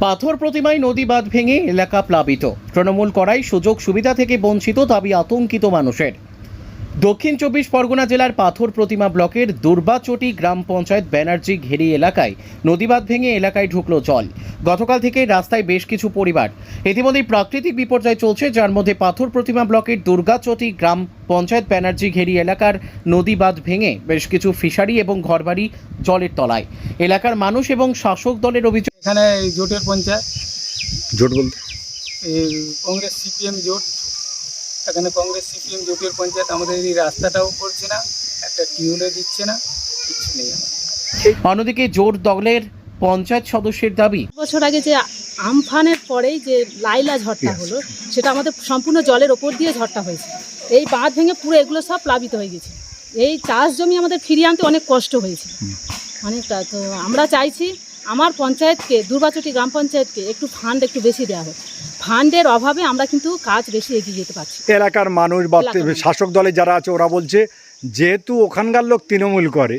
পাথর প্রতিমায় নদী বাঁধ ভেঙে এলাকা প্লাবিত। তৃণমূল করাই সুযোগ সুবিধা থেকে বঞ্চিত দাবি আতঙ্কিত মানুষের। দক্ষিণ চব্বিশ পরগনা জেলার পাথর প্রতিমা ব্লকের দুর্বাচটি গ্রাম পঞ্চায়েত ব্যানার্জি ঘেরি এলাকায় নদীবাঁধ ভেঙে এলাকায় ঢুকলো জল। গতকাল থেকে রাস্তায় বেশ কিছু পরিবার। ইতিমধ্যেই প্রাকৃতিক বিপর্যয় চলছে যার মধ্যে পাথর প্রতিমা ব্লকের দুর্গাচটি গ্রাম পঞ্চায়েত ব্যানার্জি ঘেরি এলাকার নদী বাঁধ ভেঙে বেশ কিছু ফিশারি এবং ঘরবাড়ি জলের তলায়। এলাকার মানুষ এবং শাসক দলের অভিযোগ এখানে এই জোটের পঞ্চায়েত। জোট বলতে? কংগ্রেস সিপিএম জোট। এখানে কংগ্রেস সিপিএম জোটের পঞ্চায়েত আমাদের এই রাস্তাটাও করছে না একটা টিউলে দিচ্ছে না কিছু নেই অন্যদিকে জোর দলের পঞ্চায়েত সদস্যের দাবি। বছর আগে যে আমফানের পরেই যে লাইলা ঝড়টা হলো সেটা আমাদের সম্পূর্ণ জলের ওপর দিয়ে ঝড়টা হয়েছে। এই বাঁধ ভেঙে পুরো এগুলো সব প্লাবিত হয়ে গেছে। এই চাষ জমি আমাদের ফিরিয়ে আনতে অনেক কষ্ট হয়েছে। অনেকটা তো আমরা চাইছি আমার পঞ্চায়েতকে দুর্বাচটি গ্রাম পঞ্চায়েতকে একটু ফান্ড একটু বেশি দেওয়া হোক। ফান্ডের অভাবে আমরা কিন্তু কাজ বেশি এগিয়ে যেতে পারছি। এলাকার মানুষ বা শাসক দলে যারা আছে ওরা বলছে যেহেতু ওখানকার লোক তৃণমূল করে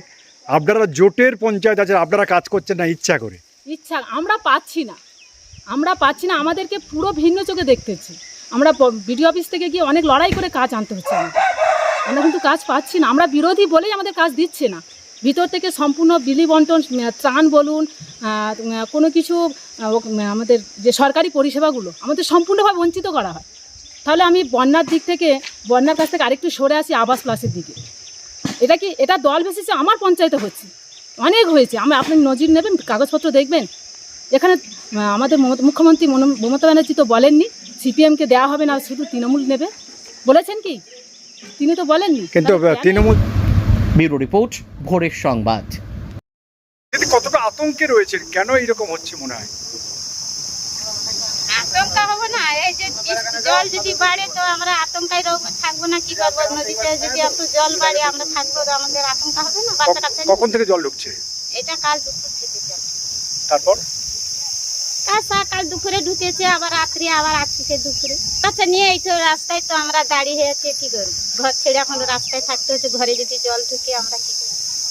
আপনারা জোটের পঞ্চায়েত আছে আপনারা কাজ করছেন না ইচ্ছা করে। ইচ্ছা আমরা পাচ্ছি না। আমরা পাচ্ছি না আমাদেরকে পুরো ভিন্ন চোখে দেখতে হচ্ছে। আমরা বিডিও অফিস থেকে গিয়ে অনেক লড়াই করে কাজ আনতে হচ্ছে আমরা কিন্তু কাজ পাচ্ছি না আমরা বিরোধী বলেই আমাদের কাজ দিচ্ছে না। ভিতর থেকে সম্পূর্ণ বিলি বন্টন ত্রাণ বলুন কোনো কিছু আমাদের যে সরকারি পরিষেবাগুলো আমাদের সম্পূর্ণভাবে বঞ্চিত করা হয়। তাহলে আমি বন্যার দিক থেকে বন্যার কাছ থেকে আরেকটু সরে আসি আবাস প্লাসের দিকে। এটা কি এটা দল বেসিসে আমার পঞ্চায়েতে হচ্ছে। অনেক হয়েছে। আমি আপনি নজির নেবেন কাগজপত্র দেখবেন। এখানে আমাদের মুখ্যমন্ত্রী মমতা ব্যানার্জি তো বলেননি সিপিএমকে দেওয়া হবে না শুধু তৃণমূল নেবে। বলেছেন কি? তিনি তো বলেননি। কিন্তু তৃণমূল ব্যুরো রিপোর্ট ভোরের সংবাদ। কতটা আতঙ্কে রয়েছে কেন এরকম হচ্ছে মনে হয়? আতঙ্ক হবে না এই যে জল যদি বাড়ে তো আমরা আতঙ্কায় থাকব না কি করব? নদীতে যদি একটু জল বাড়ে আমরা থাকব তো আমাদের আতঙ্ক হবে না বাচ্চা কাচ্চা কখন থেকে জল ঢুকছে? এটা কাল দুপুর থেকে জল তারপর? কাল সকাল দুপুরে ঢুকেছে, আবার রাত্রি আবার আসছে দুপুরে। আচ্ছা নিয়ে এই তো রাস্তায় তো আমরা দাঁড়িয়ে হয়েছে কি করব? ঘর ছেড়ে এখন রাস্তায় থাকতে হচ্ছে, ঘরে যদি জল ঢুকে আমরা কি করব?